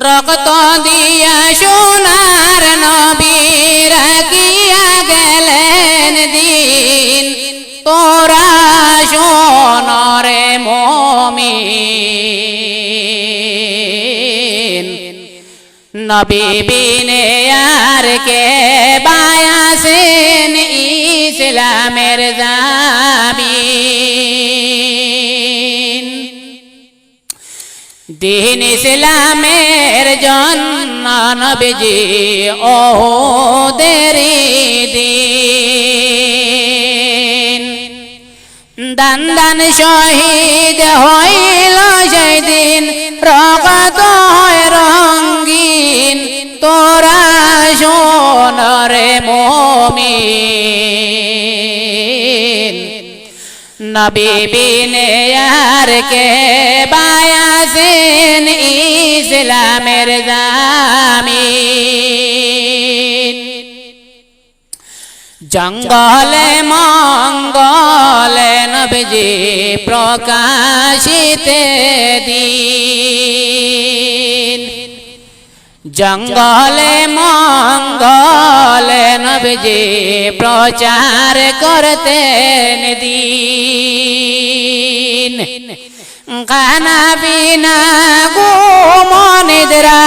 রক্ত দিয়া সোনার নবীর কিয়া গেলেন দিন। তোরা সোনরে মমিন। নবী বিনে আর কে বায়াসেন ইসলামের জামিন। দিন ইসলামের জন্য নবীজি ও দেরি দিন। দান দান শহীদ হইল সেদিন রগত রঙ্গিন নবী আর কে বায়াসেন ইসলামের জামিন। জঙ্গলে মঙ্গলে নবজি প্রকাশিতে দিন। জঙ্গলে মঙ্গলে নবজি প্রচার করতেন দিন। খানা বিনা গুমনিদ্রা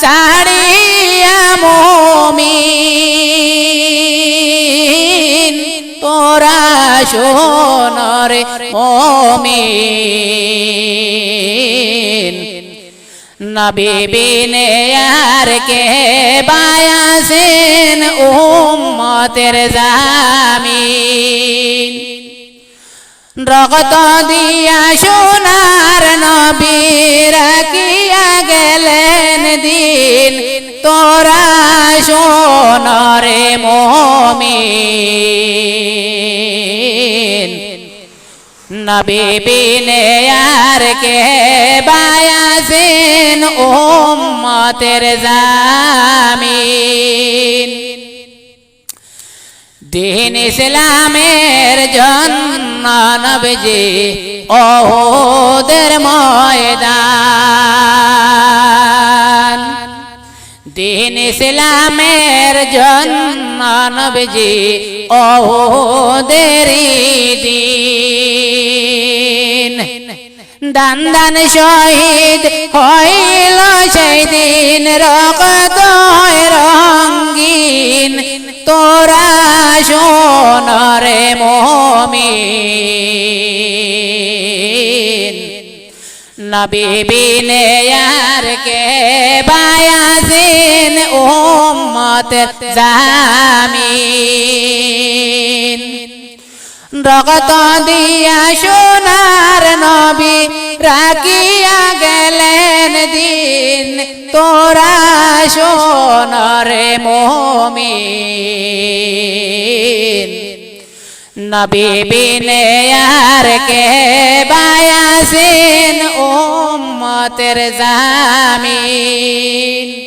সাড়িয়া মমিন। তোরা সোনরে মমিন। নবী বিনে আর কে বায়াসেন উম্মতের জামিন। রগত দিয়া সোনার নবীর কিয়া গেলেন দিন। তোরা সোনরে মমিন। নবী বিনে আর কে বায়াসিন উম্মতের জামিন। দিন ইসলামের জন্য নবজি ওদের ময়দান। দিন ইসলামের জন্য নবজি ওদের দিন। দান দান শহীদ হইল সেই দিন রকত রঙ্গিন। তোরা সোনরে মমিন। নবী বিনে আর কে বায়াসিন উম্মতের জামিন। রগত দিয়া সোনার নবী রাখিয়া গেলেন দিন। তোরা সোনরে মোমি নবী বিনে আর কে বায়াসিন উম্মতের জামিন।